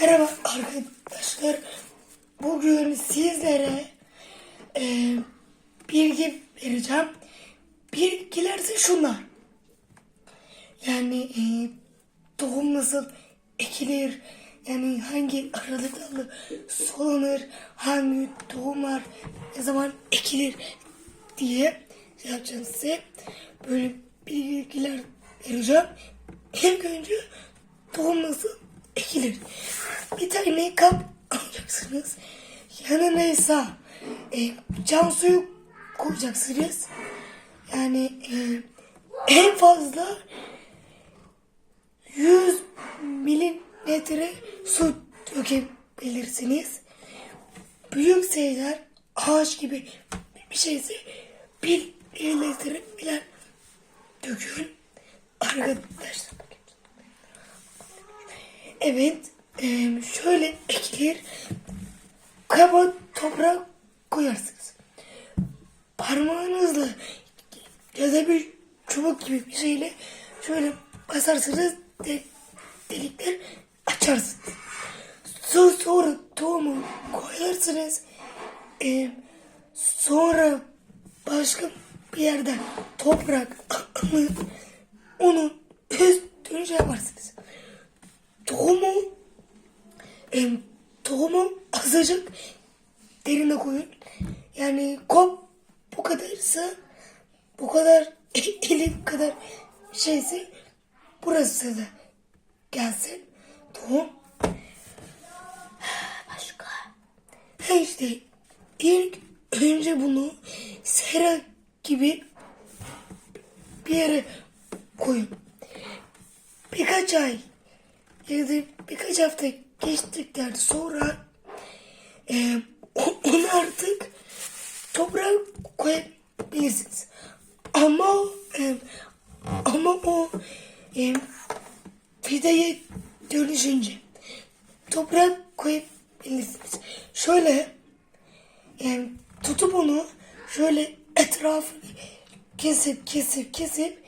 Merhaba arkadaşlar. Bugün sizlere e, bilgi vereceğim. Bilgiler ise şunlar. Yani e, tohum nasıl ekilir, yani hangi aralıklarla solanır, hangi tohumlar ne zaman ekilir diye yapacağım size. Böyle bilgiler vereceğim. İlk önce tohum nasıl ekilir? Bir tane kap alacaksınız. Yanına ise e, cam suyu koyacaksınız. Yani e, en fazla 100 milimetre su dökebilirsiniz. Büyük şeyler ağaç gibi bir şeyse bir milimetre bile dökün. Arkadaşlar Evet, şöyle ekilir. Kaba toprak koyarsınız. Parmağınızla ya da bir çubuk gibi bir şeyle şöyle basarsınız de, delikler açarsınız. Su sonra tohumu koyarsınız. Eee, sonra başka bir yerden toprak alıp onu üstüne şey yaparsınız tohumu em, tohumu azıcık derine koyun. Yani kop bu kadarsa bu kadar elim kadar şeyse burası da gelsin. Tohum. Başka. Ha işte ilk önce bunu sera gibi bir yere koyun. Birkaç ay da birkaç hafta geçtikten sonra e, onu artık toprağa koyabilirsiniz. Ama e, ama o e, fideye dönüşünce toprağa koyabilirsiniz. Şöyle e, tutup onu şöyle etrafını kesip kesip kesip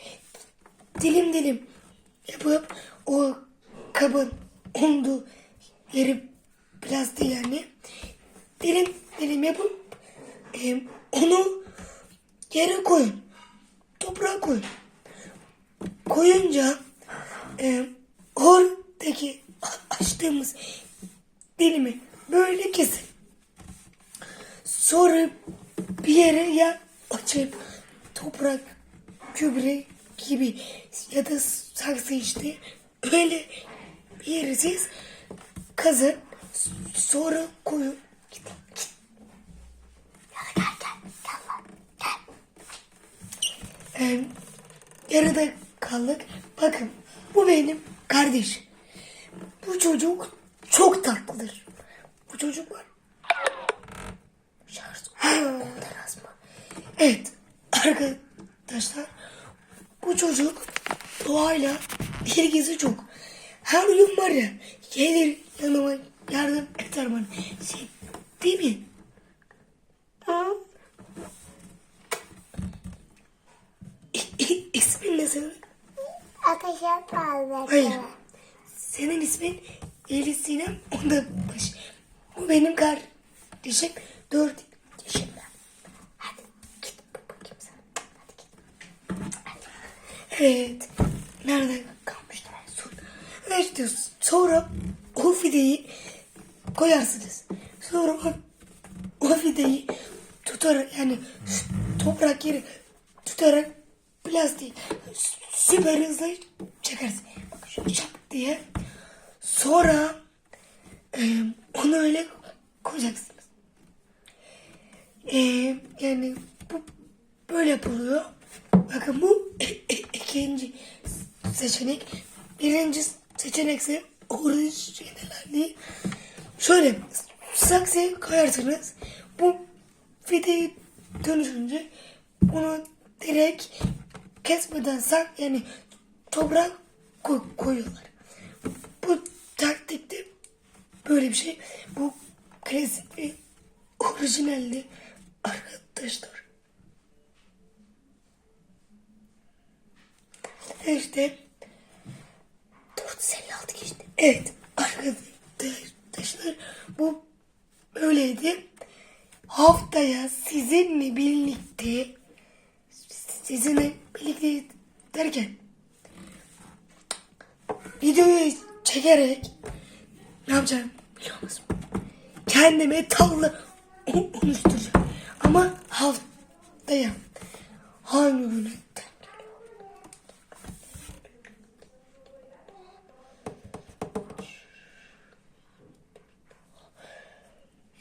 dilim dilim yapıp o kabın olduğu yeri plastik yani dilim dilim yapıp e, onu yere koyun. Toprağa koyun. Koyunca e, oradaki açtığımız dilimi böyle kesin. Sonra bir yere ya açıp toprak, gübre gibi ya da saksı işte öyle bir yere siz kazın sonra koyun. Git, git. Ya gel gel gel lan gel. Ee, yarıda kaldık. Bakın bu benim kardeş. Bu çocuk çok tatlıdır. Bu çocuk var. Şarj. Ondan az mı? Evet arkadaşlar bu çocuk doğayla ilgisi çok. Her gün var ya gelir yanıma yardım eder bana. Şey, değil mi? Ha? İsmin ne senin? Ateşe bağlı. Hayır. Senin ismin Elif Sinem onda baş. Bu benim kardeşim. Dört yaşında. Hadi git bak bakayım sen. Hadi git. Evet. Nerede? İşte sonra o fideyi koyarsınız. Sonra o, o fideyi tutarak yani toprak yeri tutarak plastik süper hızlı çekersin. Çap diye. Sonra e, onu öyle koyacaksınız. E, yani bu böyle yapılıyor. Bakın bu ikinci seçenek. Birinci seçenek ise orijinalliği. Şöyle saksıya koyarsınız. Bu fideyi dönüşünce bunu direkt kesmeden sak yani toprağa koy- koyuyorlar. Bu taktikte böyle bir şey. Bu klasik bir orijinalli arkadaşlar. İşte 456 geçti. Evet arkadaşlar. şöyleydi. Haftaya sizinle birlikte sizinle birlikte derken videoyu çekerek ne yapacağım biliyor musun? Kendime tavla oluşturacağım. Ama haftaya hangi güne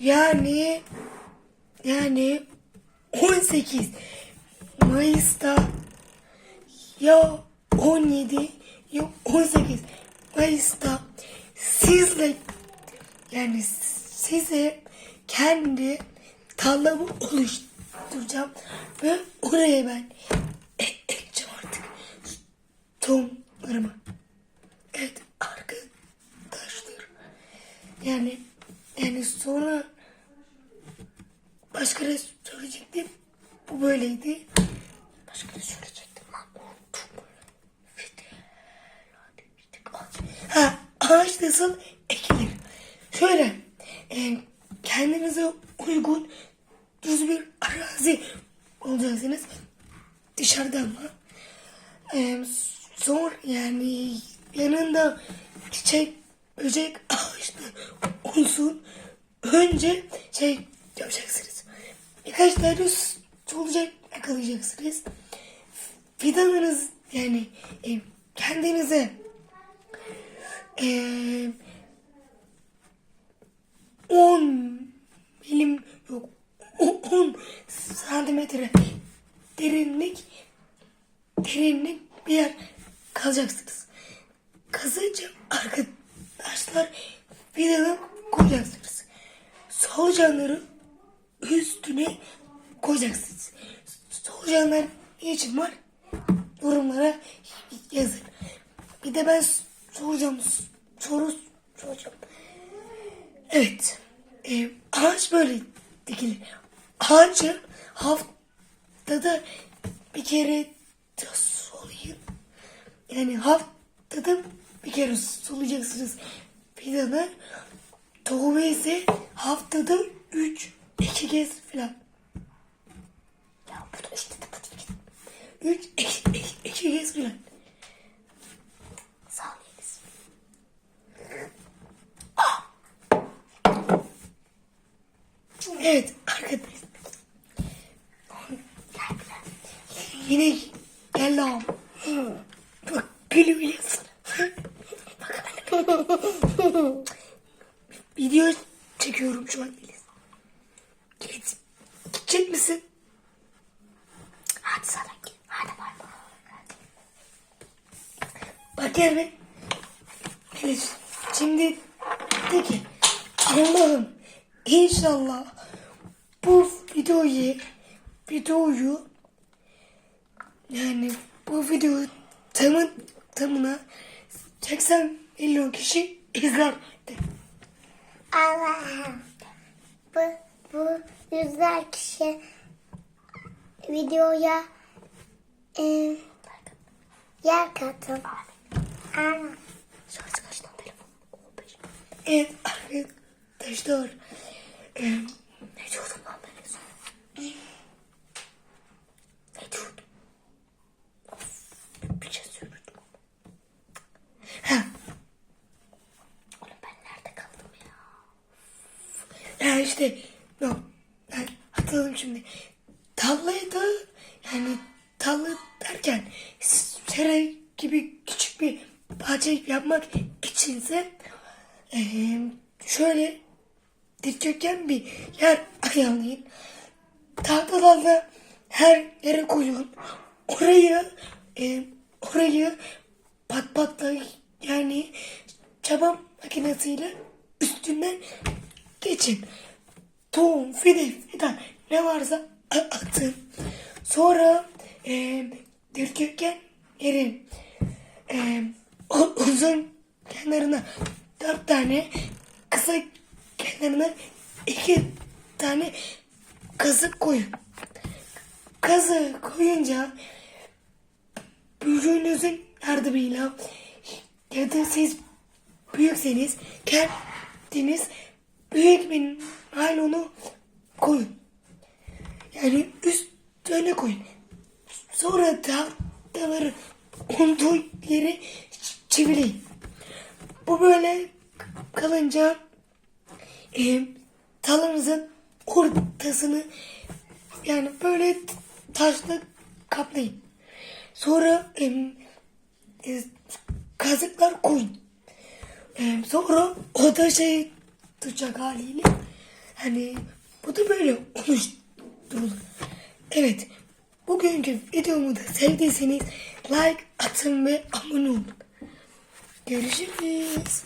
Yani yani 18 Mayıs'ta ya 17 ya 18 Mayıs'ta sizle yani size kendi tarlamı oluşturacağım ve oraya ben e- ekeceğim artık tohumlarımı. Evet arkadaşlar. Yani yani sonra başka ne söyleyecektim? Bu böyleydi. Başka ne söyleyecektim lan? Unuttum. Ha, ağaç nasıl ekilir? Şöyle, e, kendinize uygun düz bir arazi olacaksınız. Dışarıda ama. E, sonra yani yanında çiçek, böcek, ağaçlı olsun. Önce şey yapacaksınız. Birkaç tane solucak yakalayacaksınız. Fidanınız yani e, kendinize eee 10 milim yok 10 santimetre derinlik derinlik bir yer kalacaksınız. Kazınca arkadaşlar vidadan koyacaksınız. Solucanları üstüne koyacaksınız. Solucanlar ne için var? Yorumlara yazın. Bir de ben soracağım soru soracağım. Evet. E, ağaç böyle dikilir. Ağacı haftada bir kere sulayın. Yani haftada bir kere sulayacaksınız fidanı. Tohumu ise haftada üç, iki kez filan. Ya bu da işte bu da işte. Üç, iki, iki, iki kez filan. Sağ olun. Evet arkadaşlar. Yine geldi abi. Bak gülüyorsun. Video çekiyorum şu an. Git. Misin? Hadi sana git. Hadi bay bay. Bak gel be. Melis. Şimdi de ki Allah'ım inşallah bu videoyu videoyu yani bu videoyu tamın tamına 80 milyon kişi izler. Allah'ım. Bu, bu yüzler kişi videoya e, yer katın. Amin. Şarjı kaç lan telefon? 15. Evet arkadaşlar. E, ne diyordum lan ben en son? Ne diyordum? Of, bir şey söylüyordum. Ha. Oğlum ben nerede kaldım ya? Ya işte yok. Hatırladım şimdi. Tavlayı da yani tavla derken sera gibi küçük bir bahçe yapmak içinse eee, şöyle dikdörtgen bir yer ayarlayın. Tahtalarla her yere koyun. Orayı eee, orayı pat patla yani çaba makinesiyle üstünden geçin. Tohum, fide, fidan ne varsa atın. Sonra e, dikdörtgen yerin e, uzun kenarına dört tane kısa kenarına iki tane kazık koyun. Kazığı koyunca büyüğünüzün yardımıyla ya da siz büyükseniz kendiniz büyük bir naylonu koyun. Yani üstüne koyun. Sonra tahtaları olduğu yere çivileyin. Bu böyle kalınca e, talımızın ortasını yani böyle taşla kaplayın. Sonra e, e, kazıklar koyun. E, sonra o da şey tutacak haliyle. Hani bu da böyle oluşturulur. Evet. Bugünkü videomu da sevdiyseniz like atın ve abone olun. Görüşürüz.